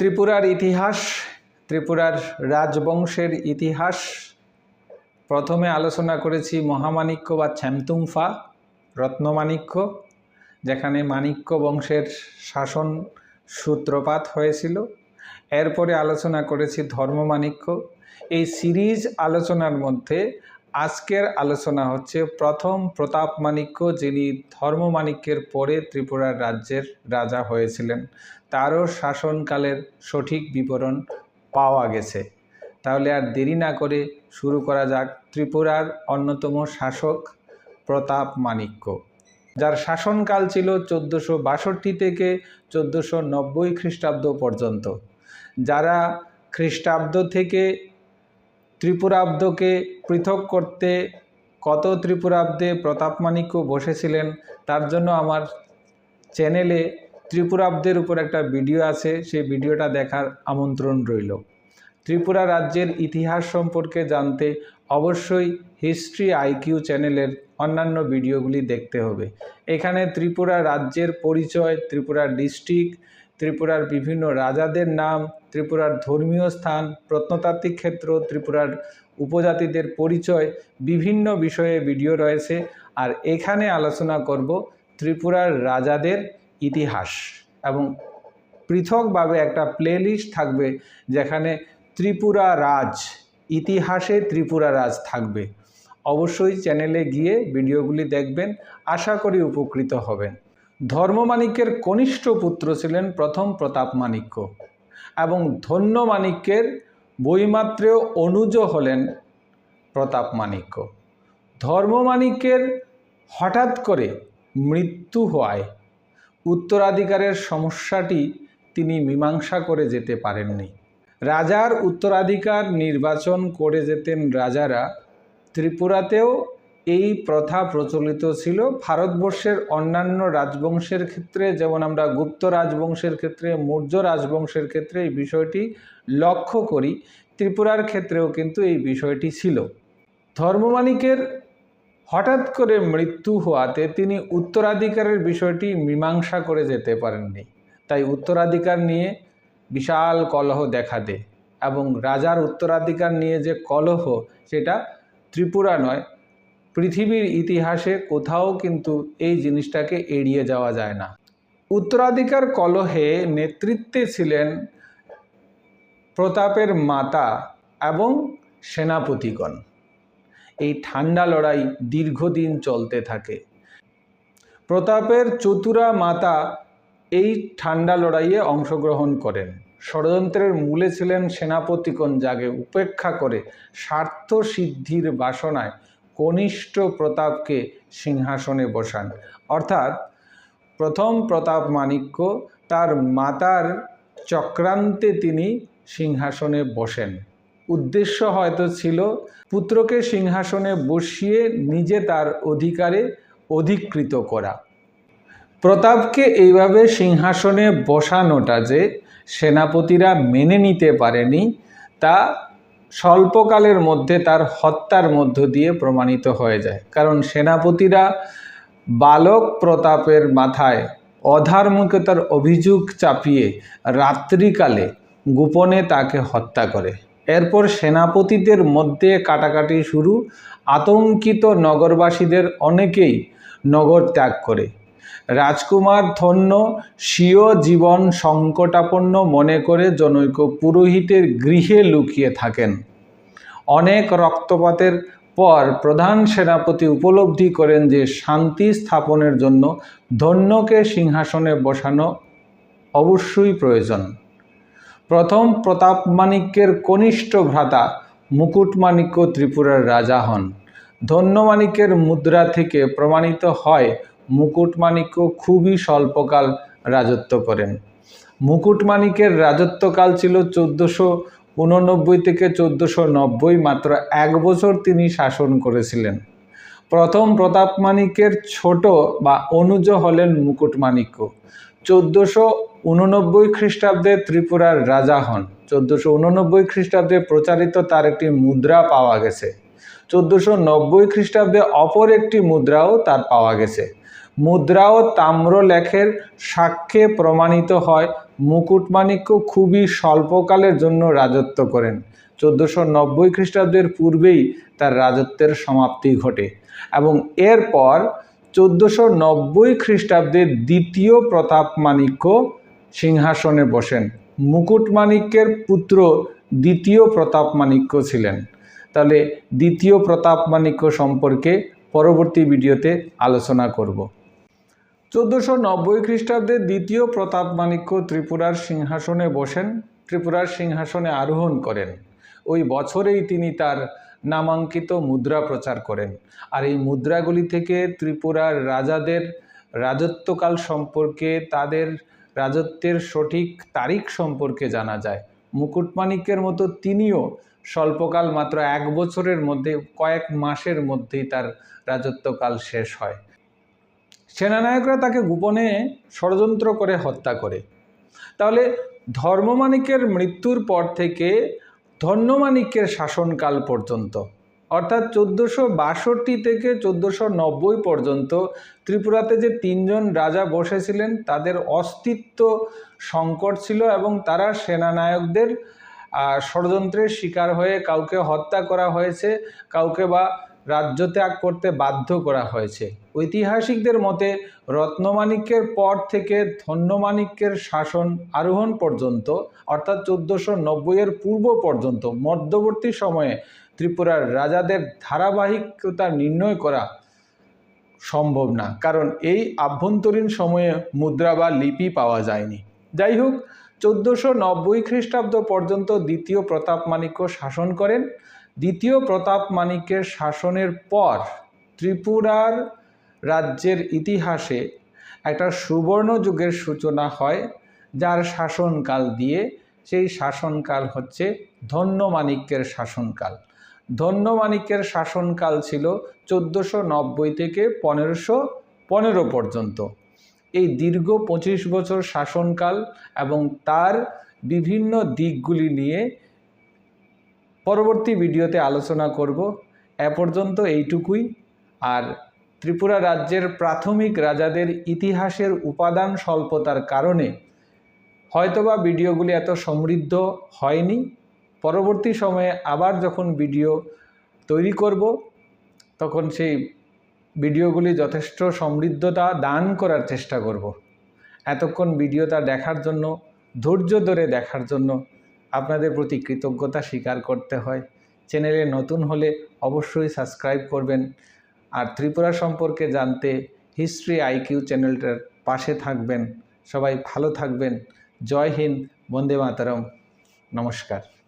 ত্রিপুরার ইতিহাস, ত্রিপুরার রাজবংশের ইতিহাস। প্রথমে আলোচনা করেছি মহামাণিক্য বা ছ্যামতুংফা রত্নমাণিক্য, যেখানে মাণিক্য বংশের শাসন সূত্রপাত হয়েছিল। এরপরে আলোচনা করেছি ধর্মমাণিক্য। এই সিরিজ আলোচনার মধ্যে আজকের আলোচনা হচ্ছে প্রথম প্রতাপ মাণিক্য যিনি ধর্মমাণিক্যের পরে ত্রিপুরার রাজ্যের রাজা হয়েছিলেন। তারও শাসনকালের সঠিক বিবরণ পাওয়া গেছে। তাহলে আর দেরি না করে শুরু করা যাক ত্রিপুরার অন্যতম শাসক প্রতাপ মাণিক্য। যার শাসনকাল ছিল চোদ্দোশো বাষট্টি থেকে চোদ্দোশো নব্বই খ্রিস্টাব্দ পর্যন্ত। যারা খ্রিস্টাব্দ থেকে ত্রিপুরাব্দকে পৃথক করতে কত ত্রিপুরাব্দে প্রতাপ মাণিক্য বসেছিলেন, তার জন্য আমার চ্যানেলে ত্রিপুরাব্দের উপর একটা ভিডিও আছে, সেই ভিডিওটা দেখার আমন্ত্রণ রইল। ত্রিপুরা রাজ্যের ইতিহাস সম্পর্কে জানতে অবশ্যই হিস্ট্রি আইকিউ চ্যানেলের অন্যান্য ভিডিওগুলি দেখতে হবে। এখানে ত্রিপুরা রাজ্যের পরিচয়, ত্রিপুরা ডিস্ট্রিক্ট ত্রিপুরার বিভিন্ন রাজাদের নাম, ত্রিপুরার ধর্মীয় স্থান, প্রত্নতাত্ত্বিক ক্ষেত্র, ত্রিপুরার উপজাতিদের পরিচয়, বিভিন্ন বিষয়ে ভিডিও রয়েছে। আর এখানে আলোচনা করব ত্রিপুরার রাজাদের ইতিহাস এবং পৃথকভাবে একটা প্লেলিস্ট থাকবে যেখানে ত্রিপুরা রাজ, ইতিহাসে ত্রিপুরা রাজ থাকবে। অবশ্যই চ্যানেলে গিয়ে ভিডিওগুলি দেখবেন, আশা করি উপকৃত হবেন। ধর্মমাণিক্যের কনিষ্ঠ পুত্র ছিলেন প্রথম প্রতাপ মাণিক্য এবং ধন্য মাণিক্যের বইমাত্রেয় অনুজ হলেন প্রতাপ মাণিক্য ধর্মমাণিক্যের হঠাৎ করে মৃত্যু হওয়ায় উত্তরাধিকারের সমস্যাটি তিনি মীমাংসা করে যেতে পারেননি। রাজার উত্তরাধিকার নির্বাচন করে যেতেন রাজারা। ত্রিপুরাতেও এই প্রথা প্রচলিত ছিল। ভারতবর্ষের অন্যান্য রাজবংশের ক্ষেত্রে, যেমন আমরা গুপ্ত রাজবংশের ক্ষেত্রে, মৌর্য রাজবংশের ক্ষেত্রে এই বিষয়টি লক্ষ্য করি। ত্রিপুরার ক্ষেত্রেও কিন্তু এই বিষয়টি ছিল। ধর্মমাণিকের হঠাৎ করে মৃত্যু হওয়াতে তিনি উত্তরাধিকারের বিষয়টি মীমাংসা করে যেতে পারেননি। তাই উত্তরাধিকার নিয়ে বিশাল কলহ দেখা দেয় এবং রাজার উত্তরাধিকার নিয়ে যে কলহ, সেটা ত্রিপুরা নয়, পৃথিবীর ইতিহাসে কোথাও কিন্তু এই জিনিসটাকে এড়িয়ে যাওয়া যায় না। উত্তরাধিকার কলহে নেতৃত্বে ছিলেন প্রতাপের মাতা এবং সেনাপতিগণ। এই ঠান্ডা লড়াই দীর্ঘদিন চলতে থাকে। প্রতাপের চতুরা মাতা এই ঠান্ডা লড়াইয়ে অংশগ্রহণ করেন। ষড়যন্ত্রের মূলে ছিলেন সেনাপতিগণ যাকে উপেক্ষা করে স্বার্থ সিদ্ধির বাসনায় কনিষ্ঠ প্রতাপকে সিংহাসনে বসান। অর্থাৎ প্রথম প্রতাপ মাণিক্য তার মাতার চক্রান্তে তিনি সিংহাসনে বসেন। উদ্দেশ্য হয়তো ছিল পুত্রকে সিংহাসনে বসিয়ে নিজে তার অধিকারে অধিকৃত করা। প্রতাপকে এইভাবে সিংহাসনে বসানোটা যে সেনাপতিরা মেনে নিতে পারেনি, তা স্বল্পকালের মধ্যে তার হত্যার মধ্য দিয়ে প্রমাণিত হয়ে যায়। কারণ সেনাপতিরা বালক প্রতাপের মাথায় অধার্মিকতার অভিযোগ চাপিয়ে রাত্রিকালে গোপনে তাকে হত্যা করে। এরপর সেনাপতিদের মধ্যে কাটাকাটি শুরু। আতঙ্কিত নগরবাসীদের অনেকেই নগর ত্যাগ করে। রাজকুমার ধন্য স্বীয় জীবন সংকটাপন্ন মনে করে জনৈক পুরোহিতের গৃহে লুকিয়ে থাকেন। অনেক রক্তপাতের পর প্রধান সেনাপতি উপলব্ধি করেন যে শান্তি স্থাপনের জন্য ধন্যকে সিংহাসনে বসানো অবশ্যই প্রয়োজন। প্রথম প্রতাপ মাণিক্যের কনিষ্ঠ ভ্রাতা মুকুটমাণিক্য ত্রিপুরার রাজা হন। ধন্যমাণিক্যের মুদ্রা থেকে প্রমাণিত হয়, মুকুটমাণিক্য খুবই স্বল্পকাল রাজত্ব করেন। মুকুটমাণিকের রাজত্বকাল ছিল চোদ্দোশো উননব্বই থেকে চোদ্দোশো নব্বই, মাত্র এক বছর তিনি শাসন করেছিলেন। প্রথম প্রতাপ মাণিকের ছোট বা অনুজ হলেন মুকুটমাণিক্য। চোদ্দোশো উননব্বই খ্রিস্টাব্দে ত্রিপুরার রাজা হন। চোদ্দোশো উননব্বই খ্রিস্টাব্দে প্রচারিত তার একটি মুদ্রা পাওয়া গেছে। চোদ্দোশো নব্বই খ্রিস্টাব্দে অপর একটি মুদ্রাও তার পাওয়া গেছে। মুদ্রাও তাম্রলেখের সাক্ষ্যে প্রমাণিত হয়, মুকুটমাণিক্য খুবই স্বল্পকালের জন্য রাজত্ব করেন। চোদ্দোশো নব্বই খ্রিস্টাব্দের পূর্বেই তার রাজত্বের সমাপ্তি ঘটে এবং এরপর চোদ্দোশো নব্বই খ্রিস্টাব্দে দ্বিতীয় প্রতাপ মাণিক্য সিংহাসনে বসেন। মুকুটমাণিক্যের পুত্র দ্বিতীয় প্রতাপ মাণিক্য ছিলেন। তাহলে দ্বিতীয় প্রতাপ মাণিক্য সম্পর্কে পরবর্তী ভিডিওতে আলোচনা করব। চোদ্দোশো নব্বই খ্রিস্টাব্দে দ্বিতীয় প্রতাপ মাণিক্য ত্রিপুরার সিংহাসনে বসেন। ত্রিপুরার সিংহাসনে আরোহণ করেন। ওই বছরেই তিনি তার নামাঙ্কিত মুদ্রা প্রচার করেন। আর এই মুদ্রাগুলি থেকে ত্রিপুরার রাজাদের রাজত্বকাল সম্পর্কে, তাদের রাজত্বের সঠিক তারিখ সম্পর্কে জানা যায়। মুকুটমাণিক্যের মতো তিনিও স্বল্পকাল মাত্র এক বছরের মধ্যে, কয়েক মাসের মধ্যেই তার রাজত্বকাল শেষ হয়। সেনানায়করা তাকে গোপনে ষড়যন্ত্র করে হত্যা করে। তাহলে ধর্মমাণিক্যের মৃত্যুর পর থেকে ধন্যমাণিক্যের শাসনকাল পর্যন্ত, অর্থাৎ চোদ্দোশো বাষট্টি থেকে চোদ্দোশো নব্বই পর্যন্ত ত্রিপুরাতে যে তিনজন রাজা বসেছিলেন, তাদের অস্তিত্ব সংকট ছিল এবং তারা সেনানায়কদের ষড়যন্ত্রের শিকার হয়ে কাউকে হত্যা করা হয়েছে, কাউকে বা রাজ্য ত্যাগ করতে বাধ্য করা হয়েছে। ঐতিহাসিকদের মতে, রত্নমাণিক্যের পর থেকে ধন্যমাণিক্যের শাসন আরোহণ পর্যন্ত, অর্থাৎ চোদ্দোশো নব্বইয়ের পূর্ব পর্যন্ত, মধ্যবর্তী সময়ে ত্রিপুরার রাজাদের ধারাবাহিকতা নির্ণয় করা সম্ভব না। কারণ এই আভ্যন্তরীণ সময়ে মুদ্রা বা লিপি পাওয়া যায়নি। যাই হোক, চোদ্দোশো নব্বই খ্রিস্টাব্দ পর্যন্ত দ্বিতীয় প্রতাপ মাণিক্য শাসন করেন। দ্বিতীয় প্রতাপ মাণিক্যের শাসনের পর ত্রিপুরার রাজ্যের ইতিহাসে একটা সুবর্ণ যুগের সূচনা হয়, যার শাসনকাল দিয়ে সেই শাসনকাল হচ্ছে ধন্য মাণিক্যের শাসনকাল। ধন্য মাণিক্যের শাসনকাল ছিল চোদ্দোশো নব্বই থেকে পনেরোশো পনেরো পর্যন্ত। এই দীর্ঘ পঁচিশ বছর শাসনকাল এবং তার বিভিন্ন দিকগুলি নিয়ে পরবর্তী ভিডিওতে আলোচনা করব। এ পর্যন্ত এইটুকুই। আর ত্রিপুরা রাজ্যের প্রাথমিক রাজাদের ইতিহাসের উপাদান স্বল্পতার কারণে হয়তোবা ভিডিওগুলি এত সমৃদ্ধ হয়নি। পরবর্তী সময়ে আবার যখন ভিডিও তৈরি করব, তখন সেই ভিডিওগুলি যথেষ্ট সমৃদ্ধতা দান করার চেষ্টা করব। এতক্ষণ ভিডিওটা দেখার জন্য, ধৈর্য ধরে দেখার জন্য আপনাদের প্রতি কৃতজ্ঞতা স্বীকার করতে হয়। চ্যানেলে নতুন হলে অবশ্যই সাবস্ক্রাইব করবেন। আর ত্রিপুরা সম্পর্কে জানতে হিস্ট্রি আইকিউ চ্যানেলটার পাশে থাকবেন। সবাই ভালো থাকবেন। জয় হিন্দ, বন্দে মাতারম। নমস্কার।